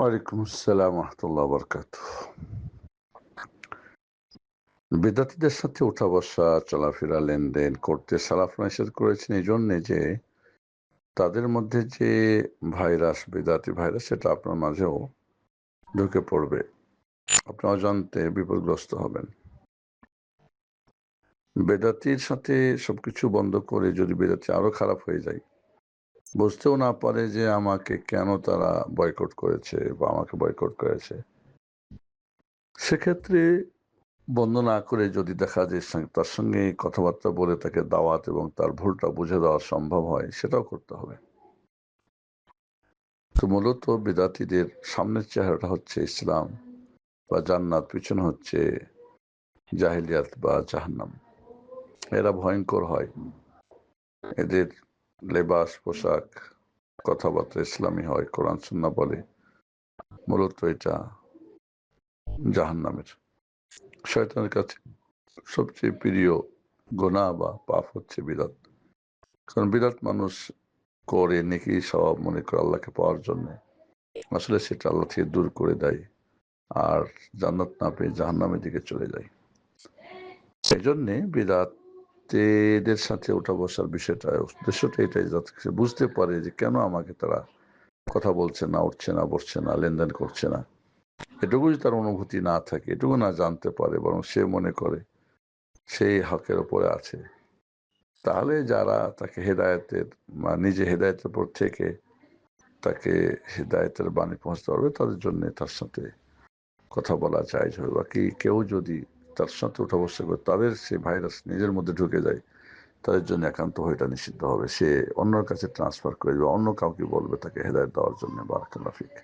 ওয়ালাইকুম আসসালাম রহমতুল্লাহ বরকাত বিদ্যার্থীদের সাথে উঠা বসা, চলাফেরা, লেনদেন করতে সালাফ নিষেধ করেছেন এই জন্যে যে তাদের মধ্যে যে ভাইরাস, বিদ্যার্থী ভাইরাস, সেটা আপনার মাঝেও ঢুকে পড়বে। আপনি অজান্তে বিপদগ্রস্ত হবেন। বেদাতির সাথে সবকিছু বন্ধ করে যদি বেদাতি আরও খারাপ হয়ে যায় বুঝতেও না পারে যে আমাকে কেন তারা বয়কট করেছে বা আমাকে বয়কট করেছে। সেক্ষেত্রে বন্ধ না করে যদি দেখা যায় তার সঙ্গে কথাবার্তা বলে তাকে দাওয়াত এবং তার ভুলটা বুঝে দেওয়া সম্ভব হয়, সেটাও করতে হবে। তো মূলত বিদাতিদের সামনের চেহারাটা হচ্ছে ইসলাম বা জান্নাত, পিছনে হচ্ছে জাহিলিয়াত বা জাহান্নাম। এরা ভয়ঙ্কর হয়। এদের লেবাস, পোশাক, কথাবার্তা ইসলামী হয়, কোরআন, সুন্না বলে। মূলত এটা জাহান্নামের। শয়তানের কাছে সবচেয়ে প্রিয় গোনা বা পাপ হচ্ছে বিরাট কারণ বিরাট মানুষ করে, নাকি সব মনে করে আল্লাহকে পাওয়ার জন্য। আসলে সেটা আল্লাহ থেকে দূর করে দেয় আর জান্নাত না পেয়ে জাহান্নামের দিকে চলে যায়। সেই জন্যে বিরাটেদের সাথে ওঠা বসার বিষয়টা, উদ্দেশ্যটা এটাই যাতে বুঝতে পারে যে কেন আমাকে তারা কথা বলছে না, উঠছে না, বসছে না, লেনদেন করছে না। এটুকু যদি তার অনুভূতি না থাকে, এটুকু না জানতে পারে, বরং সে মনে করে সেই হকের ওপরে আছে। তাহলে যারা তাকে হেদায়েতের নিজে হেদায়েতের উপর থেকে তাকে হেদায়েতের বাণী পৌঁছতে পারবে, তাদের জন্য তার সাথে কথা বলা হবে বাকি কেউ যদি তার সাথে উঠা বসা করে তাদের সে ভাইরাস নিজের মধ্যে ঢুকে যায়, তাদের জন্য একান্ত হইটা নিষিদ্ধ হবে। সে অন্যর কাছে ট্রান্সফার করে দেবে, অন্য কাউকে বলবে তাকে হেদায়ত দেওয়ার জন্য, বারাকাল্লাহ ফিক।